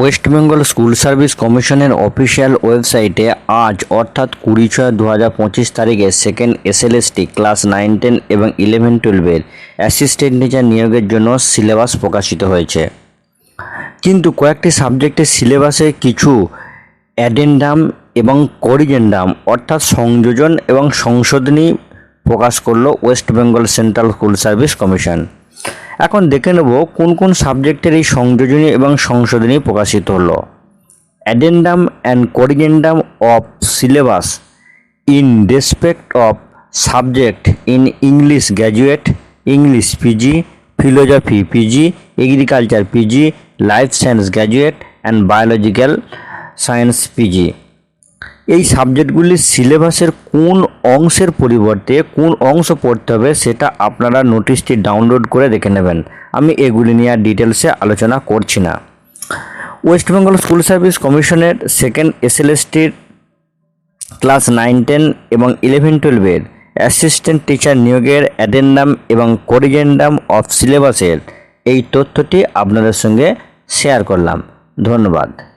West Bengal school service কমিশনের official ওয়েবসাইটে আজ, অর্থাৎ কুড়ি ছয় দু হাজার পঁচিশ তারিখে second SLST class nine ten এবং ইলেভেন টুয়েলভের অ্যাসিস্ট্যান্ট টিচার নিয়োগের জন্য সিলেবাস প্রকাশিত হয়েছে। কিন্তু কয়েকটি সাবজেক্টের সিলেবাসে কিছু অ্যাডেন্ডাম এবং করিজেন্ডাম অর্থাৎ সংযোজন এবং সংশোধনী প্রকাশ করল West Bengal central school service commission. এখন দেখে নেব কোন কোন সাবজেক্টের এই সংযোজনী এবং সংশোধনী প্রকাশিত হলো। Addendum and corrigendum of syllabus in respect of subject in English graduate English PG philosophy PG agriculture PG life science graduate and biological science PG এই সাবজেক্টগুলির সিলেবাসের কোন অংশের পরিবর্তে কোন অংশ পড়তে হবে সেটা আপনারা নোটিশটি ডাউনলোড করে দেখে নেবেন। আমি এগুলি নিয়ে ডিটেলসে আলোচনা করছি না। ওয়েস্ট বেঙ্গল স্কুল সার্ভিস কমিশনের সেকেন্ড এসএলএসটির ক্লাস নাইন টেন এবং ইলেভেন টুয়েলভের অ্যাসিস্ট্যান্ট টিচার নিয়োগের অ্যাডেন্ডাম এবং করিজেন্ডাম অফ সিলেবাসের এই তথ্যটি আপনাদের সঙ্গে শেয়ার করলাম। ধন্যবাদ।